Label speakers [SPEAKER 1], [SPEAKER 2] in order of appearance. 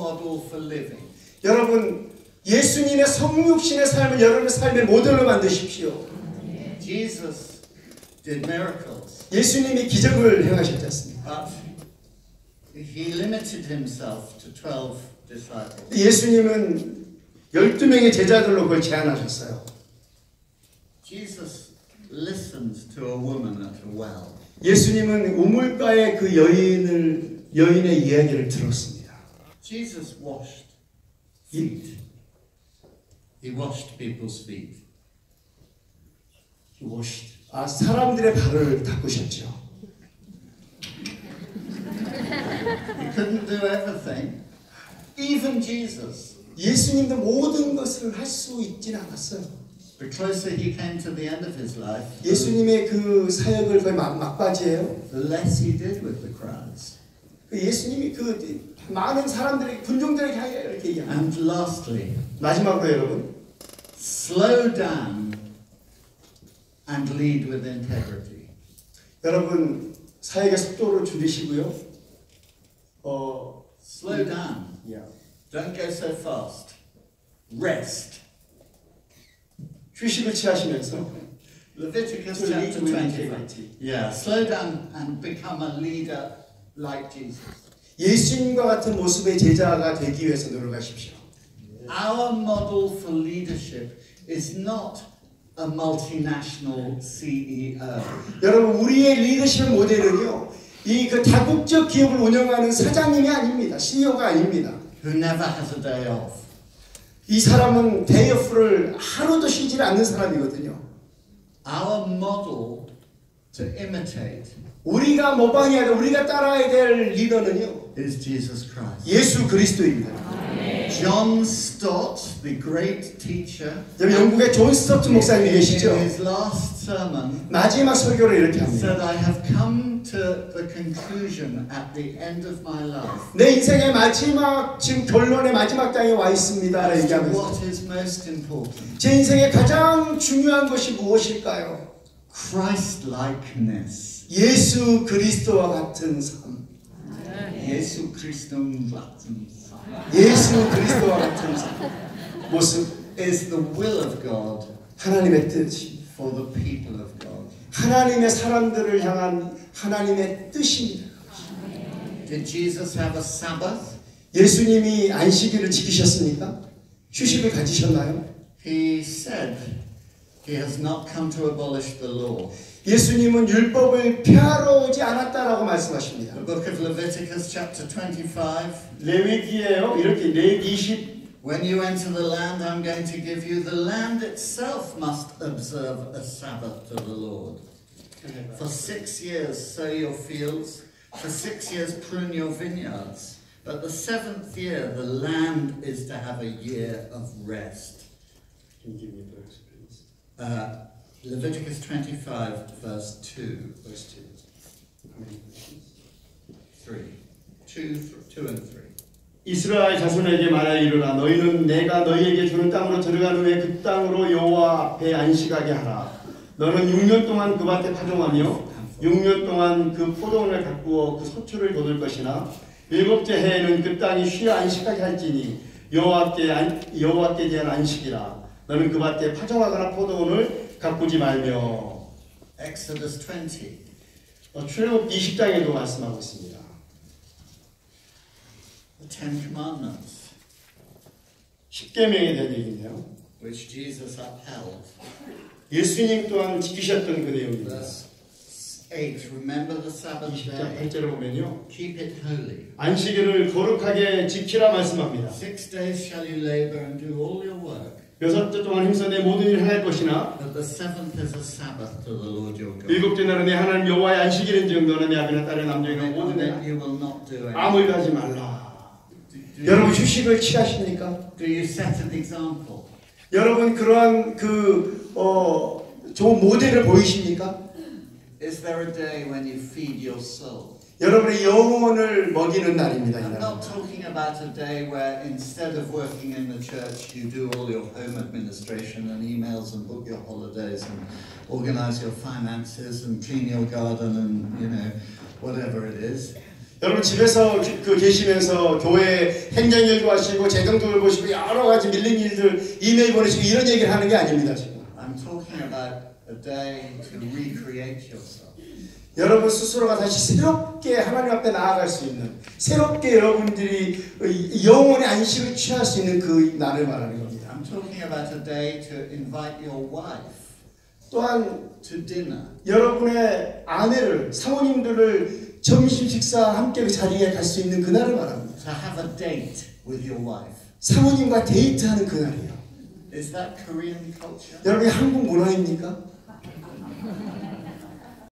[SPEAKER 1] model for living.
[SPEAKER 2] 여러분 예수님의 성육신의 삶을 여러분의 삶의 모델로 만드십시오.
[SPEAKER 1] Jesus did miracles,
[SPEAKER 2] 예수님이 기적을 행하셨지 않습니까?
[SPEAKER 1] but he limited himself to 12 disciples.
[SPEAKER 2] 예수님은 12명의 제자들로 그걸 제안하셨어요.
[SPEAKER 1] Jesus listened to a woman at a well.
[SPEAKER 2] 예수님은 우물가의 그 여인을 여인의 이야기를 들었습니다.
[SPEAKER 1] Jesus washed
[SPEAKER 2] 이-
[SPEAKER 1] feet. He washed people's feet.
[SPEAKER 2] 아, 사람들의 발을 닦으셨죠.
[SPEAKER 1] He couldn't do everything. Even Jesus,
[SPEAKER 2] 예수님도 모든 것을 할 수 있진 않았어요.
[SPEAKER 1] the closer he came to the end of his life, the
[SPEAKER 2] 예수님의 그 사역을 거의 막, 막바지예요.
[SPEAKER 1] less he did with the crowds.
[SPEAKER 2] 그 예수님이 그 많은 사람들에게 군종들에게 하여 이렇게 얘기합니다.
[SPEAKER 1] And lastly,
[SPEAKER 2] 마지막으로 여러분
[SPEAKER 1] slow down and lead with integrity.
[SPEAKER 2] 여러분 사역의 속도를 줄이시고요. 어,
[SPEAKER 1] Slow down.
[SPEAKER 2] 야,
[SPEAKER 1] Don't go so fast. Rest.
[SPEAKER 2] 휴식을 취하시면서
[SPEAKER 1] Leviticus
[SPEAKER 2] To lead
[SPEAKER 1] chapter
[SPEAKER 2] with
[SPEAKER 1] 25.
[SPEAKER 2] integrity.
[SPEAKER 1] Yeah, slow down and become a leader like Jesus.
[SPEAKER 2] 예수님과 같은 모습의 제자가 되기 위해서 노력하십시오.
[SPEAKER 1] Our model for leadership is not a multinational CEO.
[SPEAKER 2] 여러분 우리의 리더십 모델은요. 이 그 다국적 기업을 운영하는 사장님이 아닙니다. CEO가 아닙니다.
[SPEAKER 1] who never has a day off.
[SPEAKER 2] 이 사람은 데이오프를 하루도 쉬지 않는 사람이거든요.
[SPEAKER 1] Our model to imitate
[SPEAKER 2] 우리가 모방해야 돼, 우리가 따라야 될 리더는요.
[SPEAKER 1] is Jesus Christ.
[SPEAKER 2] 예수 그리스도입니다.
[SPEAKER 1] John Stott, the great teacher,
[SPEAKER 2] 영국의 존 스토트 목사님
[SPEAKER 1] in
[SPEAKER 2] 계시죠?
[SPEAKER 1] his last sermon,
[SPEAKER 2] 마지막 설교를 이렇게 합니다.
[SPEAKER 1] said, I have come to the conclusion at the end of my life
[SPEAKER 2] 내 인생의 마지막 지금 결론의 마지막 땅에 와 있습니다. 얘기하면서
[SPEAKER 1] what is most important.
[SPEAKER 2] 제 인생의 가장 중요한 것이 무엇일까요?
[SPEAKER 1] Christ-likeness.
[SPEAKER 2] 예수 그리스도와 같은 삶.
[SPEAKER 1] 예수 그리스도인 같은
[SPEAKER 2] 예수 그리스도와 같은 삶. 모습.
[SPEAKER 1] is the will of God
[SPEAKER 2] 하나님의 뜻입니다.
[SPEAKER 1] for the people of God.
[SPEAKER 2] 하나님의 사람들을 향한 하나님의 뜻입니다.
[SPEAKER 1] Did Jesus have a Sabbath?
[SPEAKER 2] 예수님이 안식일을 지키셨습니까? 휴식을 가지셨나요?
[SPEAKER 1] He said he has not come to abolish the law.
[SPEAKER 2] 예수님은 율법을 폐하러 오지 않았다라고 말씀하십니다.
[SPEAKER 1] The book of Leviticus, chapter 25.
[SPEAKER 2] 레위기예요. 이렇게 레위기 20
[SPEAKER 1] When you enter the land I'm going to give you, the land itself must observe a Sabbath to the Lord. For six years sow your fields, for six years prune your vineyards. But the seventh year the land is to have a year of rest. Uh, Leviticus 25, verse 2, 3. 2, 2 and 3.
[SPEAKER 2] 이스라엘 자손에게 말하여 이르라 너희는 내가 너희에게 주는 땅으로 들어간 후에 그 땅으로 여호와 앞에 안식하게 하라. 너는 6년 동안 그 밭에 파종하며 6년 동안 그 포도원을 가꾸어 그 소출을 거둘 것이나 일곱째 해에는 그 땅이 쉬어 안식하게 할지니 여호와께 안, 여호와께 대한 안식이라 너는 그 밭에 파종하거나 포도원을 가꾸지 말며
[SPEAKER 1] Exodus 20.
[SPEAKER 2] 어, 출애굽 20장에도 말씀하고 있습니다.
[SPEAKER 1] The Ten Commandments,
[SPEAKER 2] 십계명에 대한 얘기인데요.
[SPEAKER 1] which Jesus upheld.
[SPEAKER 2] 예수님 또한 지키셨던 그 내용입니다.
[SPEAKER 1] Verse 8 Remember the Sabbath
[SPEAKER 2] 20장
[SPEAKER 1] day,
[SPEAKER 2] 8절을 보면요.
[SPEAKER 1] keep it holy.
[SPEAKER 2] 안식일을 거룩하게 지키라 말씀합니다.
[SPEAKER 1] Six days shall you labor and do all your work.
[SPEAKER 2] 여섯째 동안 힘써 내 모든 일을 행할 것이나. 일곱째 날은 내 하나님 여호와의 안식일인 즉 너는 내 아비나 딸의 남자이나 모든
[SPEAKER 1] do
[SPEAKER 2] 아무. 일도 하지 말라.
[SPEAKER 1] Do
[SPEAKER 2] 여러분
[SPEAKER 1] you,
[SPEAKER 2] 휴식을 취하십니까?
[SPEAKER 1] do you set an example?
[SPEAKER 2] 여러분 그러한 그 어, 좋은 모델을 보이십니까?
[SPEAKER 1] Is there a day when you feed your soul?
[SPEAKER 2] 여러분의 영혼을 먹이는 날입니다. 이
[SPEAKER 1] I'm
[SPEAKER 2] 날.
[SPEAKER 1] not talking about a day where instead of working in the church, you do all your home administration and emails and book your holidays and organize your finances and clean your garden and, you know, whatever it is.
[SPEAKER 2] 여러분 집에서 기- 그 계시면서 교회 행정 일도 하시고 재정도 돌보시고 여러 가지 밀린 일들 이메일 보내시고 이런 얘기를 하는 게 아닙니다 지금.
[SPEAKER 1] I'm talking about a day to recreate yourself.
[SPEAKER 2] 여러분 스스로가 다시 새롭게 하나님 앞에 나아갈 수 있는 새롭게 여러분들이 이 영혼의 안식을 취할 수 있는 그 날을 말하는 겁니다.
[SPEAKER 1] I'm talking about a day to invite your wife
[SPEAKER 2] 또한
[SPEAKER 1] to dinner.
[SPEAKER 2] 여러분의 아내를 사모님들을 점심 식사 함께 그 자리에 갈 수 있는 그날을 말합니다.
[SPEAKER 1] To have a date with your wife.
[SPEAKER 2] 사모님과 데이트하는 그날이에요.
[SPEAKER 1] Is that Korean culture?
[SPEAKER 2] 여러분이 한국 문화입니까?